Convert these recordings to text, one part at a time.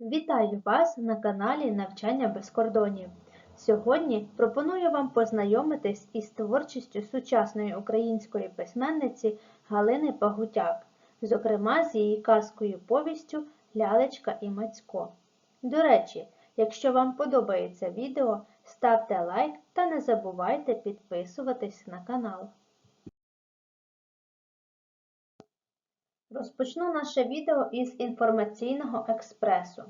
Вітаю вас на каналі Навчання без кордонів. Сьогодні пропоную вам познайомитись із творчістю сучасної української письменниці Галини Пагутяк, зокрема з її казкою повістю Лялечка і Мацько. До речі, якщо вам подобається відео, ставте лайк та не забувайте підписуватись на канал. Розпочну наше відео із інформаційного експресу.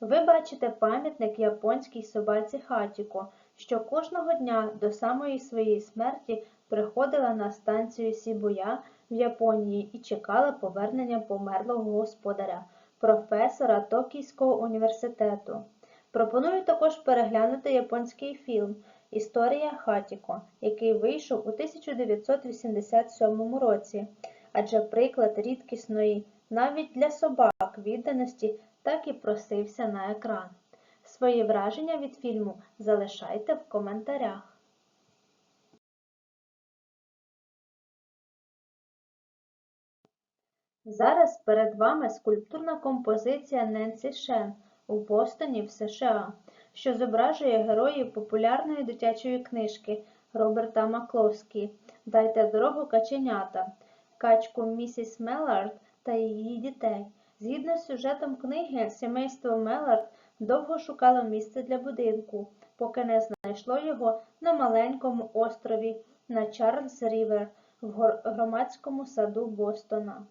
Ви бачите пам'ятник японській собаці Хатіко, що кожного дня до самої своєї смерті приходила на станцію Сібуя в Японії і чекала повернення померлого господаря, професора Токійського університету. Пропоную також переглянути японський фільм Історія Хатіко, який вийшов у 1987 році адже приклад рідкісної навіть для собак відданості так і просився на екран. Свої враження від фільму залишайте в коментарях. Зараз перед вами скульптурна композиція Ненсі Шен у Бостоні в США, що зображує героїв популярної дитячої книжки Роберта Макловські Дайте дорогу каченята качку місіс Меллард та її дітей. Згідно з сюжетом книги, сімейство Меллард довго шукало місце для будинку, поки не знайшло його на маленькому острові на Чарльз Рівер в громадському саду Бостона.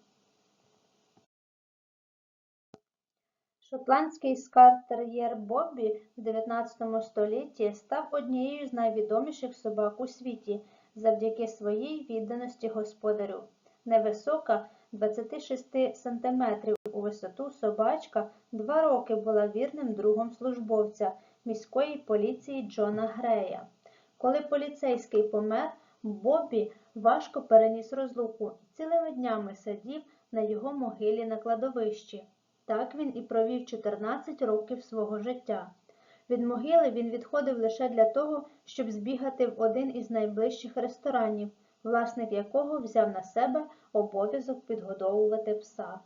Шотландський скартер'єр Боббі в 19 столітті став однією з найвідоміших собак у світі завдяки своїй відданості господарю. Невисока 26 см у висоту собачка два роки була вірним другом службовця міської поліції Джона Грея. Коли поліцейський помер, Боббі важко переніс розлуку і цілими днями сидів на його могилі на кладовищі. Так він і провів 14 років свого життя. Від могили він відходив лише для того, щоб збігати в один із найближчих ресторанів власник якого взяв на себе обов'язок підгодовувати пса.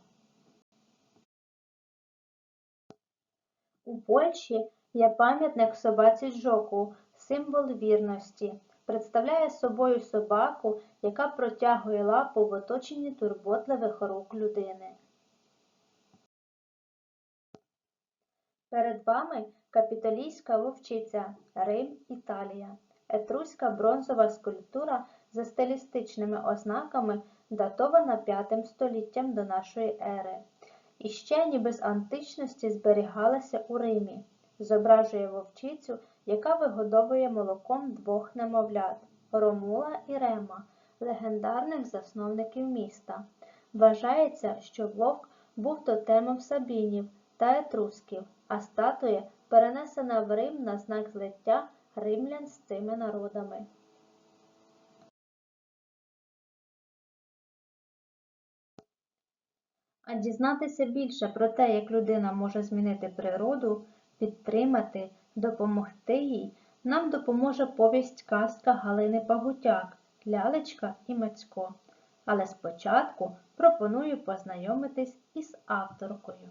У Польщі є пам'ятник собаці Джоку, символ вірності. Представляє собою собаку, яка протягує лапу в оточенні турботливих рук людини. Перед вами капітолійська вовчиця Рим, Італія, етруська бронзова скульптура за стилістичними ознаками датована п'ятим століттям до нашої ери. І ще ніби з античності зберігалася у Римі, зображує вовчицю, яка вигодовує молоком двох немовлят Ромула і Рема, легендарних засновників міста. Вважається, що вовк був тотемом сабінів та етрусків, а статуя перенесена в Рим на знак злиття римлян з цими народами. Дізнатися більше про те, як людина може змінити природу, підтримати, допомогти їй, нам допоможе повість казка Галини Пагутяк Лялечка і Мацько. Але спочатку пропоную познайомитись із авторкою.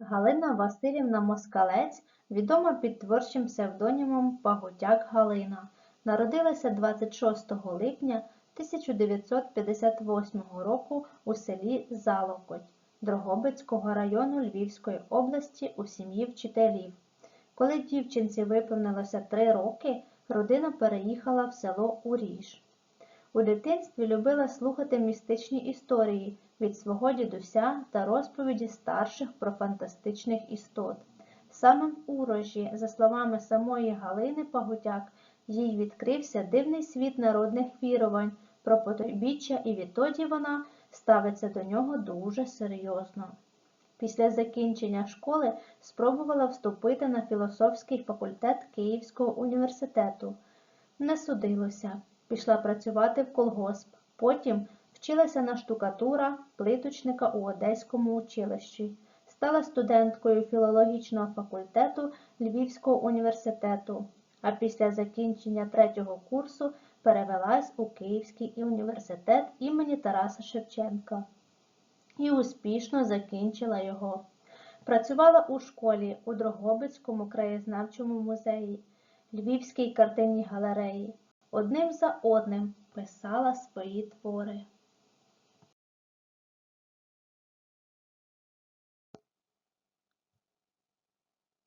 Галина Васильівна Москалець, відома під творчим псевдонімом Пагутяк Галина, народилася 26 липня 1958 року у селі Залокоть Дрогобицького району Львівської області у сім'ї вчителів. Коли дівчинці виповнилося три роки, родина переїхала в село Уріж. У дитинстві любила слухати містичні історії від свого дідуся та розповіді старших про фантастичних істот. Саме в урожі, за словами самої Галини Пагутяк, їй відкрився дивний світ народних вірувань про і відтоді вона ставиться до нього дуже серйозно. Після закінчення школи спробувала вступити на філософський факультет Київського університету. Не судилося, пішла працювати в колгосп, потім вчилася на штукатура, плиточника у Одеському училищі, стала студенткою філологічного факультету Львівського університету, а після закінчення третього курсу перевелась у Київський університет імені Тараса Шевченка. і успішно закінчила його. Працювала у школі у Дрогобицькому краєзнавчому музеї, Львівській картинній галереї. Одним за одним писала свої твори.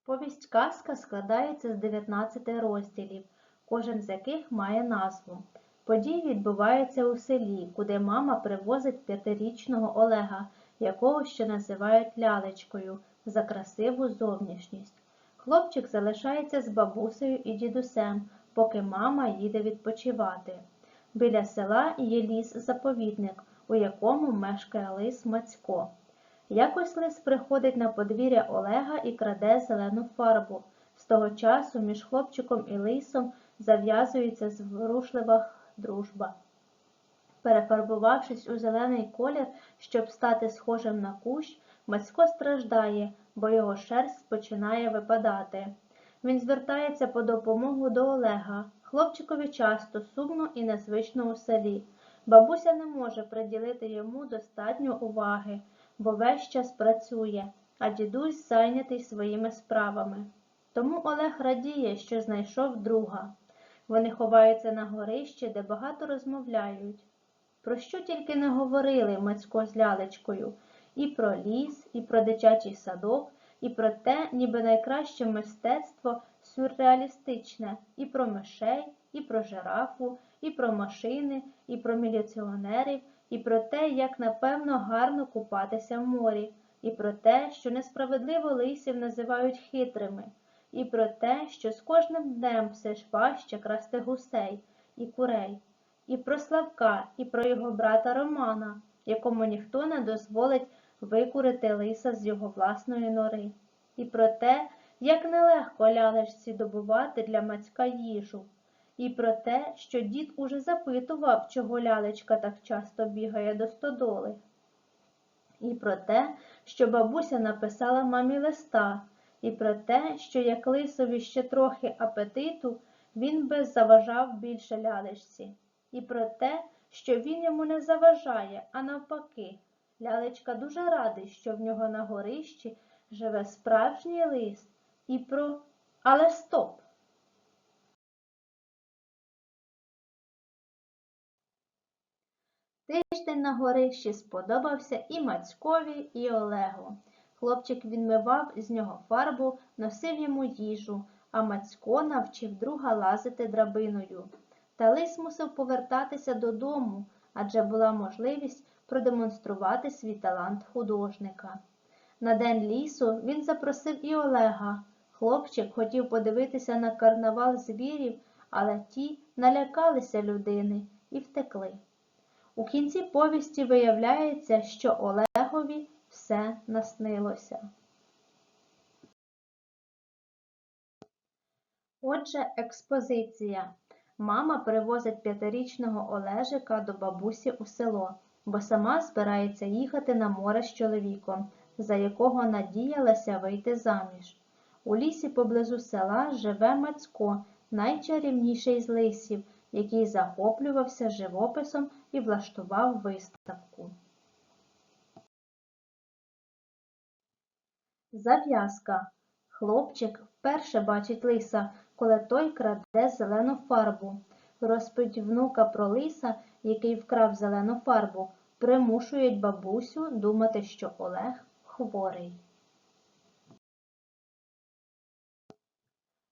Повість казка складається з 19 розділів, кожен з яких має назву. Події відбуваються у селі, куди мама привозить п'ятирічного Олега, якого ще називають лялечкою, за красиву зовнішність. Хлопчик залишається з бабусею і дідусем, поки мама їде відпочивати. Біля села є ліс-заповідник, у якому мешкає лис Мацько. Якось лис приходить на подвір'я Олега і краде зелену фарбу. З того часу між хлопчиком і лисом зав'язується зворушлива дружба. Перефарбувавшись у зелений колір, щоб стати схожим на кущ, Мацько страждає, бо його шерсть починає випадати. Він звертається по допомогу до Олега. Хлопчикові часто сумно і незвично у селі. Бабуся не може приділити йому достатньо уваги, бо весь час працює, а дідусь зайнятий своїми справами. Тому Олег радіє, що знайшов друга. Вони ховаються на горищі, де багато розмовляють. Про що тільки не говорили Мацько з лялечкою, і про ліс, і про дитячий садок, і про те, ніби найкраще мистецтво сюрреалістичне, і про мишей, і про жирафу, і про машини, і про міліціонерів, і про те, як напевно гарно купатися в морі, і про те, що несправедливо лисів називають хитрими, і про те, що з кожним днем все ж важче красти гусей і курей, і про Славка, і про його брата Романа, якому ніхто не дозволить викурити лиса з його власної нори, і про те, як нелегко лялечці добувати для мацька їжу, і про те, що дід уже запитував, чого лялечка так часто бігає до стодоли, і про те, що бабуся написала мамі листа, і про те, що як лисові ще трохи апетиту, він би заважав більше лялечці, і про те, що він йому не заважає, а навпаки. Лялечка дуже радий, що в нього на горищі живе справжній лис, і про. Але стоп! Тиждень на горищі сподобався і Мацькові, і Олегу. Хлопчик відмивав з нього фарбу, носив йому їжу, а Мацько навчив друга лазити драбиною. Та лис мусив повертатися додому, адже була можливість продемонструвати свій талант художника. На день лісу він запросив і Олега. Хлопчик хотів подивитися на карнавал звірів, але ті налякалися людини і втекли. У кінці повісті виявляється, що Олегові все наснилося. Отже, експозиція. Мама привозить п'ятирічного Олежика до бабусі у село, бо сама збирається їхати на море з чоловіком, за якого надіялася вийти заміж. У лісі поблизу села живе Мацько, найчарівніший з лисів, який захоплювався живописом і влаштував виставку. Зав'язка. Хлопчик вперше бачить лиса, коли той краде зелену фарбу. Розповідь внука про лиса, який вкрав зелену фарбу, примушують бабусю думати, що Олег хворий.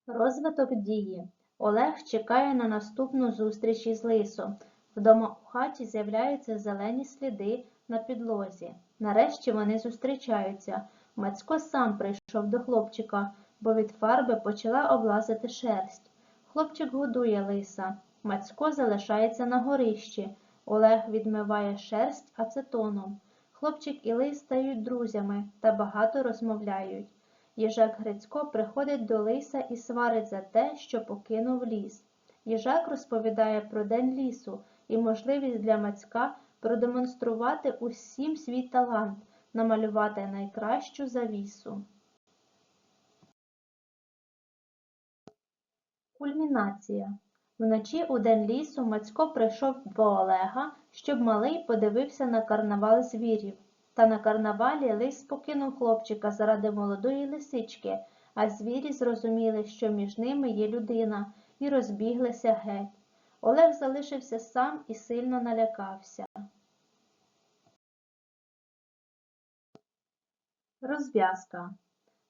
Розвиток дії. Олег чекає на наступну зустріч із лисом. Вдома у хаті з'являються зелені сліди на підлозі. Нарешті вони зустрічаються. Мацько сам прийшов до хлопчика, бо від фарби почала облазити шерсть. Хлопчик годує лиса. Мацько залишається на горищі. Олег відмиває шерсть ацетоном. Хлопчик і лис стають друзями та багато розмовляють. Їжак Грицько приходить до лиса і сварить за те, що покинув ліс. Їжак розповідає про день лісу і можливість для Мацька продемонструвати усім свій талант, намалювати найкращу завісу. Кульмінація. Вночі у день лісу Мацько прийшов до Олега, щоб малий подивився на карнавал звірів. Та на карнавалі лис покинув хлопчика заради молодої лисички, а звірі зрозуміли, що між ними є людина, і розбіглися геть. Олег залишився сам і сильно налякався. Розв'язка.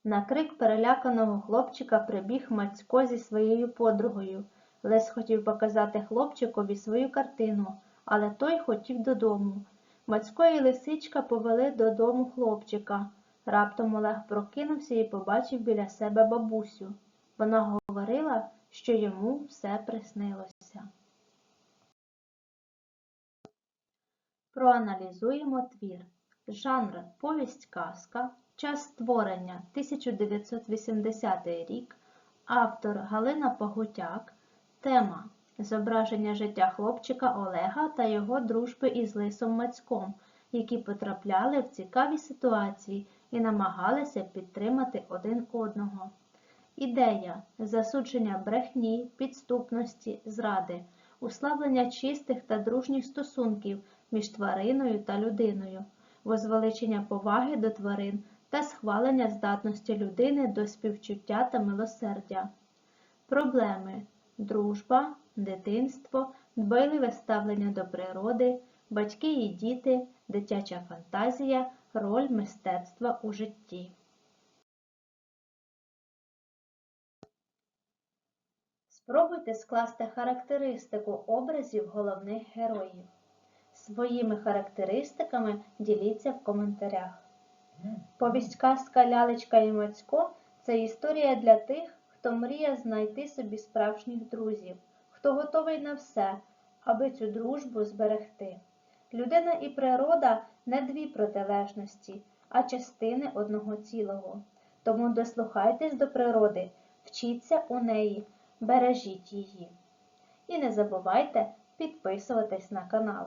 На крик переляканого хлопчика прибіг Мацько зі своєю подругою. Лес хотів показати хлопчикові свою картину, але той хотів додому. Мацько і лисичка повели додому хлопчика. Раптом Олег прокинувся і побачив біля себе бабусю. Вона говорила, що йому все приснилося. Проаналізуємо твір. Жанр повість казка. Час створення 1980 рік. Автор Галина Погутяк. Тема зображення життя хлопчика Олега та його дружби із Лисом Мацьком, які потрапляли в цікаві ситуації і намагалися підтримати один одного. Ідея засудження брехні, підступності, зради, уславлення чистих та дружніх стосунків між твариною та людиною, возвеличення поваги до тварин та схвалення здатності людини до співчуття та милосердя. Проблеми дружба, дитинство, дбайливе ставлення до природи, батьки і діти, дитяча фантазія, роль мистецтва у житті. Спробуйте скласти характеристику образів головних героїв. Своїми характеристиками діліться в коментарях. Повість казка Лялечка і Мацько це історія для тих, хто мріє знайти собі справжніх друзів, хто готовий на все, аби цю дружбу зберегти. Людина і природа не дві протилежності, а частини одного цілого. Тому дослухайтесь до природи, вчіться у неї, бережіть її. І не забувайте підписуватись на канал.